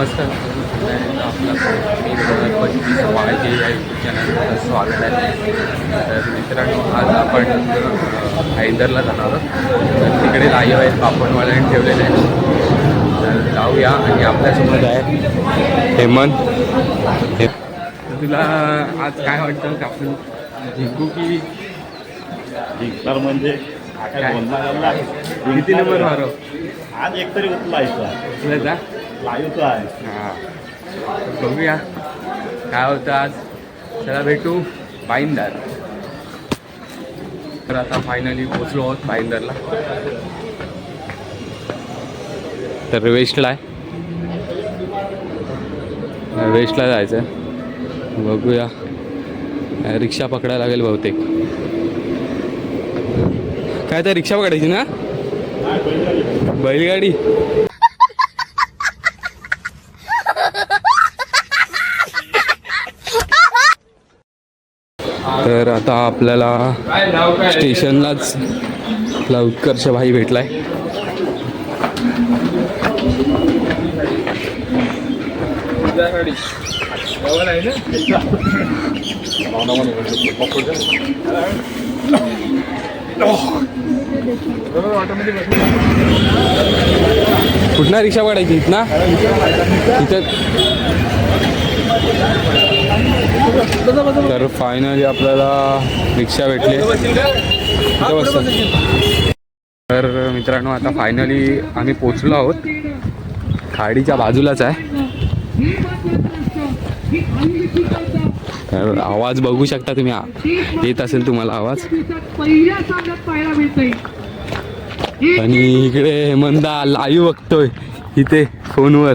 नमस्कार आपलं मी पंचवीस जे या यूट्यूब चॅनलचं स्वागत आहे तर मित्रांनो आज आपण हैदरला जाणार आहोत. तर तिकडे लाईव्ह आहेत पापडवाल्याने ठेवलेले आहेत. तर जाऊया आणि आपल्यासोबत आहे हेमंत. हे तर तुला आज काय वाटतं की आपण जिंकू की जिंकणार म्हणजे हा आहे? किती नंबर मारो? आज एकतरी उचलायचा तुला जा लाईव्हचा आहे हां। बघूया काय होतं आज? चला भेटू भाईंदर तर आता फायनली पोचलो आहोत भाईंदरला तर वेस्टला आहे। वेस्टला जायचं. बघूया। रिक्षा पकडायला लागेल बहुतेक। काय तर रिक्षा पकडायची ना? बैलगाडी तर आता आपल्याला स्टेशनलाच आपला उत्कर्ष भाई भेटलाय. कुठना रिक्षा पकडायची? इथना इथं तर फायनली आपल्याला रिक्षा भेटली. तर मित्रांनो आता फायनली आम्ही पोचलो आहोत. खाडीच्या बाजूलाच आहे. तर आवाज बघू शकता तुम्ही. येत असेल तुम्हाला आवाज. आणि इकडे हेमंदा लाईव्ह बघतोय इथे फोनवर.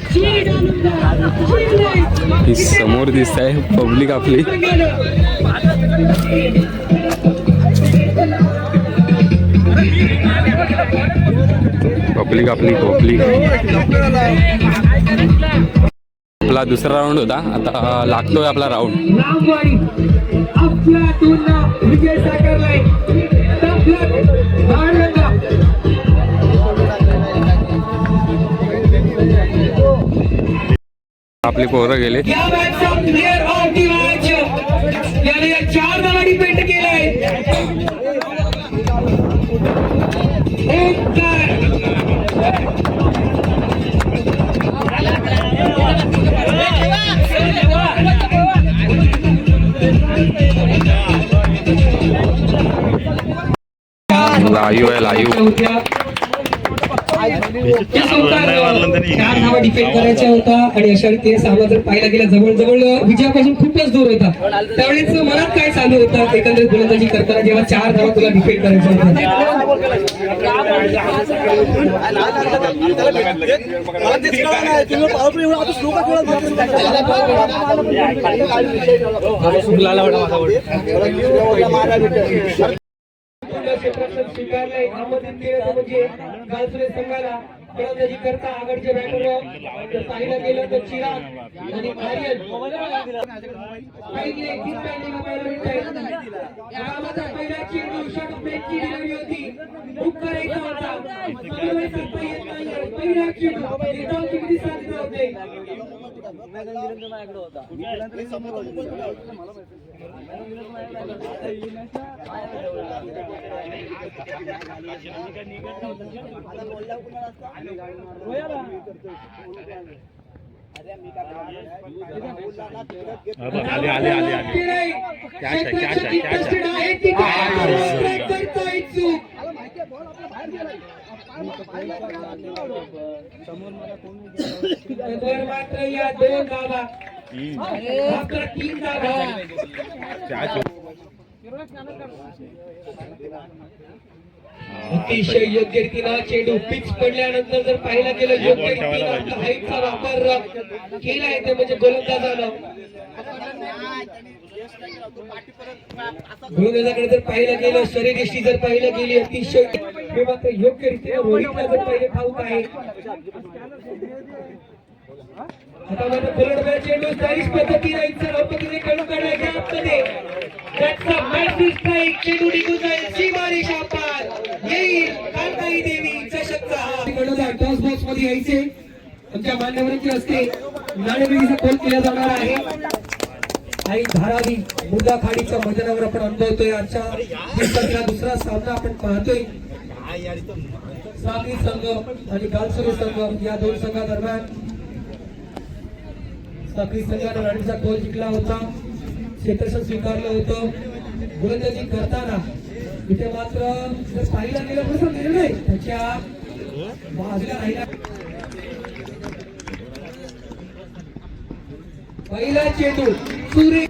ही समोर दिसत आहे पब्लिक आपली. पब्लिक आपली पब्लिक. आपला दुसरा राऊंड होता. आता लागतोय आपला राऊंड आपली पोरं गेले. चार धावांनी पेट केलाय. लाईव्ह आहे लाईव्ह. चार धावा डिफेंड करायच्या होता आणि अशा ते सामना जर पाहायला गेला जवळ जवळ विजयापासून खूपच दूर होता त्यावेळेस मनात काय चालू होतं? एकंदरीत गोलंदाजी करताना जेव्हा चार धावा तुला डिफेंड करायच्या होत्या. क्षेत्रात स्वीकारलंय. आमंत्रित केलं म्हणजे गालसुरे संघाला फलंदाजी करता आघाडीच्या बॅटर जर पाहिलं गेलं तर चिराग आणि आर्यन. काही एक तीन पहिला चेंडू शॉट ब्रेकची डिलिव्हरी होती. बुक करायचा होता. समन्वय साधता येत नाही. पहिला चेंडू निर्धाव किती साधित होते? होता आले आले आले आले. कॅच आहे, कॅच आहे, कॅच आहे. मात्र या दोन मात्र तीन अतिशय योग्य रीतीनं चेंडू पिच पडल्यानंतर जर पाहायला गेलं योग्य आपल्या हाईटचा वापर केला आहे ते म्हणजे गोलंदाजानं गोलंदाजाकडे जर पाहिलं गेलं शरीरयष्टी जर पाहिलं गेली अतिशय हे मात्र योग्य रीतीने रोहितला जर पहिले ठाऊक आहे. आता मात्र गोलंदाज चेंडू स्टाईलिश पद्धतीने इच्छा पद्धतीने खेळून काढायच्या आतमध्ये. त्याचा चेंडू निघून जाईल येईल कांताई देवी चषकचा टॉस बॉक्समध्ये यायचे. आमच्या मान्यवरांचे हस्ते नाणेफेकीचा कोल केला जाणार आहे. आई धारावी मुर्दा खाडीच्या मैदानावर आपण अनुभवतोय आजच्या. दिवसातला दुसरा सामना आपण पाहतोय. सागरी संघ आणि गालसुरी संघ या दोन संघादरम्यान. सागरी संघाने राणीचा कोल जिंकला होता. क्षेत्ररक्षण स्वीकारलं होतं. गोलंदाजी करताना इथे मात्र जर पाहिला गेला प्रसंग निर्णय त्याच्या बाजूला राहिला. पहिला चेंडू सूर्य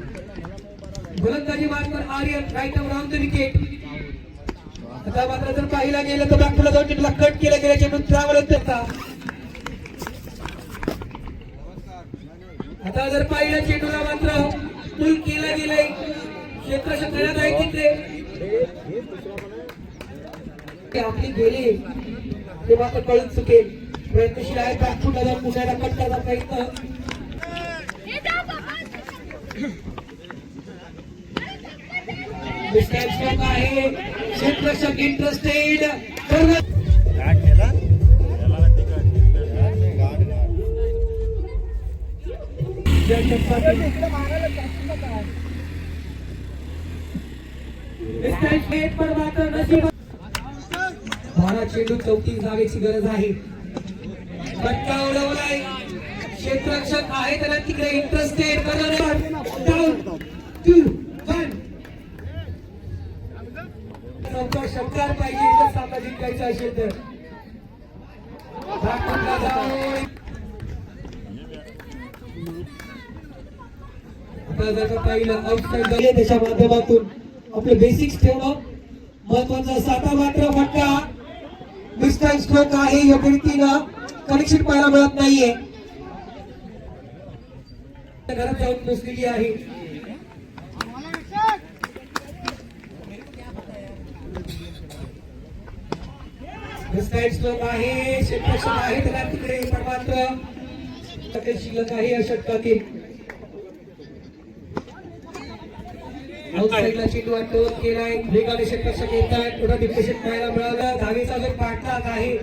गोलंदाजी मार्गवर Aryan right round the wicket आता मात्र जर पाहिला गेलं तर बॅक जाऊन चेंडूला कट केला गेला. चेंडू त्यावर त्याचा आता जर पाहिलं चेंडूला मात्र पूल केला गेलाय. क्षेत्र खेळत आहे तिथे. आपली गेली तेव्हा तर कळून चुकेल. प्रयत्नशील आहे बॅकफुटला दादा पुण्याला कट करण्याचा प्रयत्न? आहे. क्षेत्ररक्षक इंटरेस्टेड भारत चेंडू चौतीस जावेची गरज आहे. फटका उडवलाय. क्षेत्ररक्षक आहे त्याला तिकडे इंटरेस्टेड डाऊन चौथा षटकार पाहिजे. सामना जिंकायचा असेल तर राखणला जाऊन. आता जर का पाहिलं आउटसाईड झाले त्याच्या माध्यमातून. आपले बेसिक्स ठेवणं महत्वाचं साता मात्र फटका. मिस्टर स्ट्रोक आहे योग्य रीतीनं कनेक्शन पाहायला मिळत नाहीये. घरात जाऊन पोचलेली आहे. मिस्टर आहे. क्षेत्ररक्षक आहे त्याला तिकडे पण मात्र शिल्लक आहे या षटकातील. आउटसाईडला चेंडू टोल केलाय वेगाने क्षेत्ररक्षक येत आहेत पुढे डिप्रेशन पाहायला मिळालं. धावेचा जो पाठलाग आहे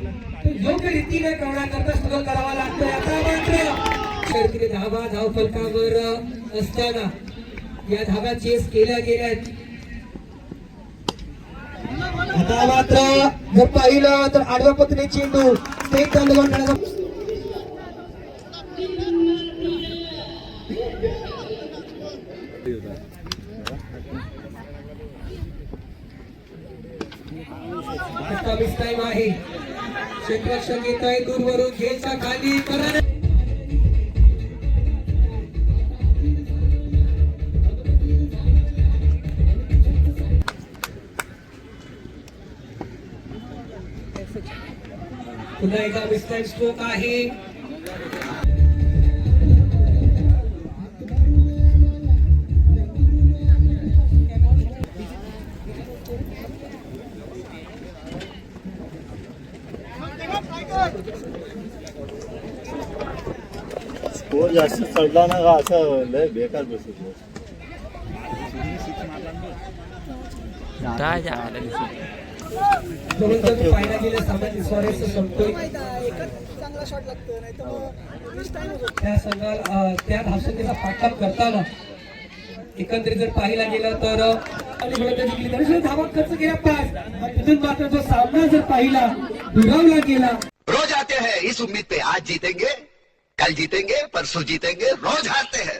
तो योग्य रीतीने करण्याकरता स्ट्रगल करावा लागतोय. आता मात्र शर्तीने धावा धाव फलकावर असताना या धावा चेस केल्या गेल्या आता मात्र जर पाहिलं तर आडव्या पत्नी चेंडू स्टेट आंदोलन टाइम आहे. क्षेत्ररक्षक येत आहे दूरवरून घ्यायचा खाली परत पुन्हा एका विस्तार स्ट्रोक आहे. स्कोर जास्त चढला ना का असं लय बेकार बसत संपतोय. त्या संघाला अं, त्या धावसंख्येचा पाठलाग करताना एकंदरीत जर पाहिला गेलं तर धावा खर्च केला पाच तिथून मात्र जो सामना जर पाहिला दुरावला गेला. इस उम्मीद पे आज जीतेंगे कल जीतेंगे परसों जीतेंगे रोज हारते हैं।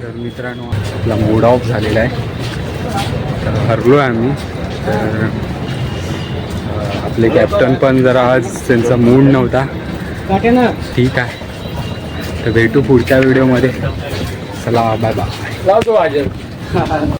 तर मित्रांनो आपला मूड ऑफ झालेला आहे. तर हरलो आहे आम्ही. तर आपले कॅप्टन पण जरा आज त्यांचा मूड नव्हता. ठीक आहे. तर भेटू पुढच्या व्हिडिओमध्ये चला बाय बाय